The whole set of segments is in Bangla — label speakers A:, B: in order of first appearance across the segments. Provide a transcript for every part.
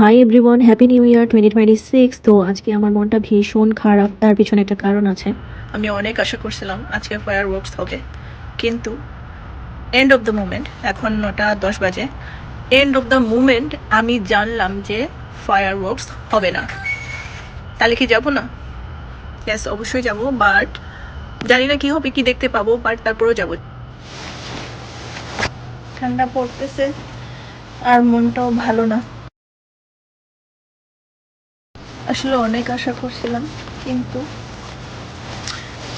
A: Hi everyone happy new year twenty twenty six তো আজকে আমার মনটা ভীষণ খারাপ, তার পিছনে একটা কারণ আছে।
B: আমি অনেক আশা করছিলাম আজকে ফায়ার ওয়ার্কস হবে, কিন্তু এন্ড অফ দ্য মুমেন্ট এখন নটা দশ বাজে এন্ড অফ দ্য মুমেন্ট আমি জানলাম যে ফায়ার ওয়ার্কস হবে না। তাহলে কি যাব না? ইয়াস অবশ্যই যাব বাট জানি না কি হবে, কি দেখতে পাবো বাট তারপরেও যাব। ঠান্ডা পড়তেছে, আর মনটাও ভালো না। আসলে অনেক আশা করছিলাম কিন্তু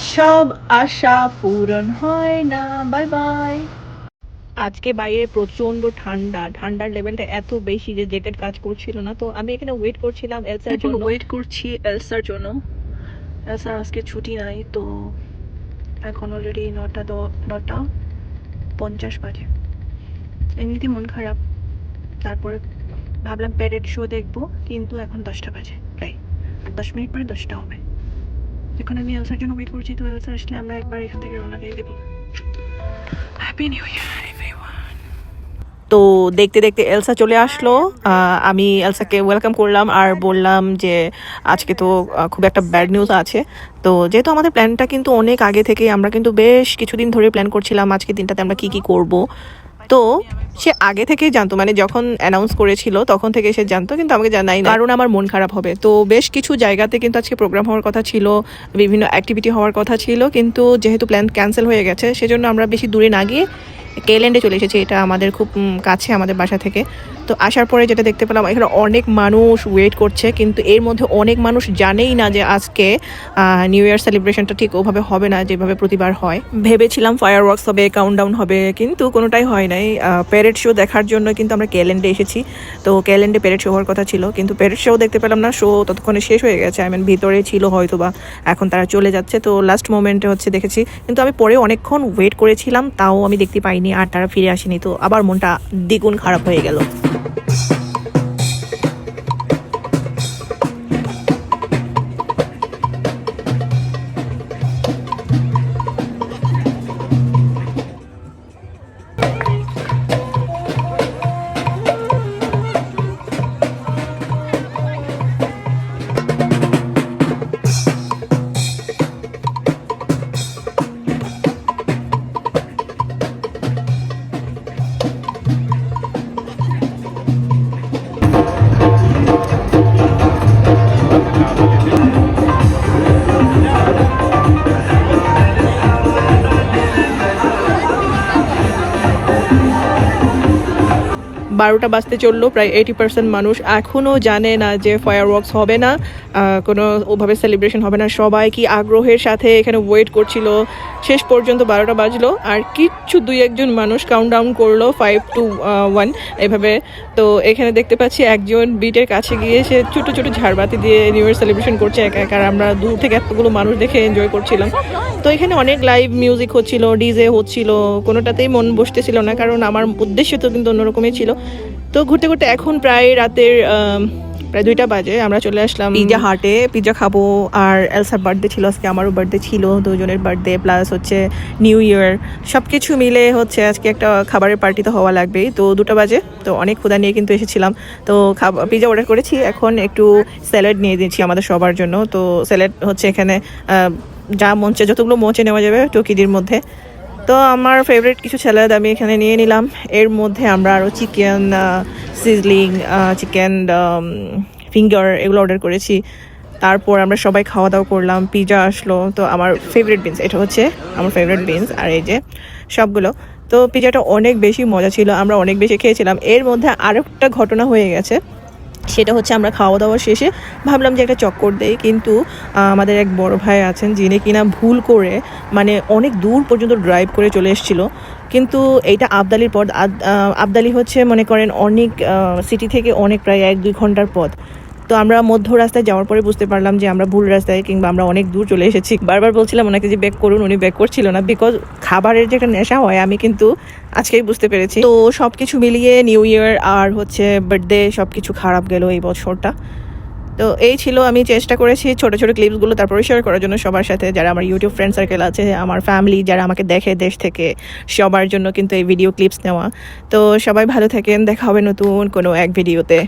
B: সব আশা পূরণ হয় না। বাই বাই আজকে বাইরে প্রচণ্ড ঠান্ডা। ঠান্ডার লেভেলটা এত বেশি যে জেকেট কাজ করছিল না। তো আমি এখানে ওয়েট করছিলাম এলসার জন্য ওয়েট করছি এলসার জন্য। এলসার আজকে ছুটি নাই তো এখন অলরেডি নটা দ নটা পঞ্চাশ বাজে। এমনিতে মন খারাপ। তারপরে ভাবলাম প্যারেড শো দেখব, কিন্তু এখন দশটা বাজে, প্রায়। দশ মিনিট পরে দশটা হবে। এখন আমি এলসার জন্য ওয়েট করছি, তো এলসা আসলে আমরা একবার এখান থেকে রওনা দিয়ে দেবো। হ্যাপি নিউ ইয়ার তো দেখতে দেখতে এলসা চলে আসলো। আমি এলসাকে ওয়েলকাম করলাম আর বললাম যে, আজকে তো খুব একটা ব্যাড নিউজ আছে। তো যেহেতু আমাদের প্ল্যানটা কিন্তু অনেক আগে থেকে আমরা কিন্তু বেশ কিছুদিন ধরে প্ল্যান করছিলাম আজকে দিনটাতে আমরা কি কি করব। তো সে আগে থেকেই জানতো মানে যখন অ্যানাউন্স করেছিল তখন থেকে সে জানতো, কিন্তু আমাকে জানাই না কারণ আমার মন খারাপ হবে। তো বেশ কিছু জায়গাতে কিন্তু আজকে প্রোগ্রাম হওয়ার কথা ছিল, বিভিন্ন অ্যাক্টিভিটি হওয়ার কথা ছিল, কিন্তু যেহেতু প্ল্যান ক্যান্সেল হয়ে গেছে, সেজন্য আমরা বেশি দূরে না গিয়ে কেলেন্ডে চলে এসেছি, এটা আমাদের খুব কাছে, আমাদের বাসা থেকে। তো আসার পরে যেটা দেখতে পেলাম, এখানে অনেক মানুষ ওয়েট করছে, কিন্তু এর মধ্যে অনেক মানুষ জানেই না যে আজকে নিউ ইয়ার সেলিব্রেশনটা ঠিক ওভাবে হবে না, যেভাবে প্রতিবার হয়। ভেবেছিলাম ফায়ার ওয়ার্কস হবে কাউন্টডাউন হবে, কিন্তু কোনোটাই হয় নাই। প্যারেড শো দেখার জন্য কিন্তু আমরা ক্যালেন্ডে এসেছি। তো ক্যালেন্ডে প্যারেড শো হওয়ার কথা ছিল, কিন্তু প্যারেড শো দেখতে পেলাম না শো ততক্ষণে শেষ হয়ে গেছে। আই মিন ভিতরে ছিল হয়তো বা এখন তারা চলে যাচ্ছে। তো লাস্ট মোমেন্টে হচ্ছে দেখেছি, কিন্তু আমি পরে অনেকক্ষণ ওয়েট করেছিলাম, তাও আমি দেখতে পাইনি। আর তারা ফিরে আসেনি তো আবার মনটা দ্বিগুণ খারাপ হয়ে গেল। বারোটা বাজতে চলল, প্রায় এইটি পার্সেন্ট মানুষ এখনও জানে না যে ফায়ার ওয়ার্কস হবে না কোনো ওভাবে সেলিব্রেশন হবে না। সবাই কি আগ্রহের সাথে এখানে ওয়েট করছিল? শেষ পর্যন্ত বারোটা বাজলো আর কিচ্ছু দুই একজন মানুষ কাউন্ট ডাউন করল ফাইভ টু ওয়ান এভাবে। তো এখানে দেখতে পাচ্ছি একজন বিটের কাছে গিয়ে সে ছোটো ছোটো ঝাড়বাতি দিয়ে নিউ ইয়ার সেলিব্রেশন করছে একা একা, আর আমরা দূর থেকে এতগুলো মানুষ দেখে এনজয় করছিলাম। তো এখানে অনেক লাইভ মিউজিক হচ্ছিল ডিজে হচ্ছিল, কোনোটাতেই মন বসতেছিল না, কারণ আমার উদ্দেশ্য তো কিন্তু অন্যরকমই ছিল। তো ঘুরতে ঘুরতে এখন প্রায় রাতের প্রায় দুইটা বাজে, আমরা চলে আসলাম পিজা হাটে, পিজা খাব, আর এলসার বার্থডে ছিল, আজকে আমারও বার্থডে ছিল, দুজনের বার্থডে প্লাস হচ্ছে নিউ ইয়ার সব কিছু মিলে হচ্ছে আজকে একটা খাবারের পার্টি তো হওয়া লাগবেই। তো দুটো বাজে, তো অনেক ক্ষুদা নিয়ে কিন্তু এসেছিলাম। তো খাবার পিজা অর্ডার করেছি, এখন একটু স্যালাড নিয়ে দিয়েছি আমাদের সবার জন্য। তো স্যালাড হচ্ছে এখানে যা মঞ্চে যতগুলো মঞ্চে নেওয়া যাবে, টকিদির মধ্যে। তো আমার ফেভারিট কিছু স্যালাড আমি এখানে নিয়ে নিলাম। এর মধ্যে আমরা আরও চিকেন সিজলিং চিকেন ফিঙ্গার এগুলো অর্ডার করেছি। তারপর আমরা সবাই খাওয়া দাওয়া করলাম পিজা আসলো। তো আমার ফেভারিট বিনস এটা হচ্ছে আমার ফেভারিট বিনস আর এই যে সবগুলো। তো পিজাটা অনেক বেশি মজা ছিল, আমরা অনেক বেশি খেয়েছিলাম। এর মধ্যে আরও একটা ঘটনা হয়ে গেছে। সেটা হচ্ছে আমরা খাওয়া দাওয়া শেষে ভাবলাম যে একটা চক্কর দেই। কিন্তু আমাদের এক বড় ভাই আছেন যিনি কিনা ভুল করে মানে অনেক দূর পর্যন্ত ড্রাইভ করে চলে এসেছিল। কিন্তু এইটা আবদালির পথ আবদালি হচ্ছে মনে করেন অনেক সিটি থেকে অনেক প্রায় এক দুই ঘণ্টার পথ। তো আমরা মধ্য রাস্তায় যাওয়ার পরে বুঝতে পারলাম যে আমরা ভুল রাস্তায় কিংবা আমরা অনেক দূর চলে এসেছি। বারবার বলছিলাম ওনাকে যে ব্যাক করুন, উনি ব্যাক করছিল না। বিকজ খাবারের যে একটা নেশা হয়, আমি কিন্তু আজকেই বুঝতে পেরেছি। তো সব কিছু মিলিয়ে নিউ ইয়ার আর হচ্ছে বার্থডে সব কিছু খারাপ গেল এই বছরটা। তো এই ছিল আমি চেষ্টা করেছি ছোট ছোট ক্লিপসগুলো তারপরে শেয়ার করার জন্য সবার সাথে। যারা আমার ইউটিউব ফ্রেন্ড সার্কেল আছে, আমার ফ্যামিলি যারা আমাকে দেখে দেশ থেকে, সবার জন্য কিন্তু এই ভিডিও ক্লিপস নেওয়া। তো সবাই ভালো থাকেন, দেখা হবে নতুন কোনো এক ভিডিওতে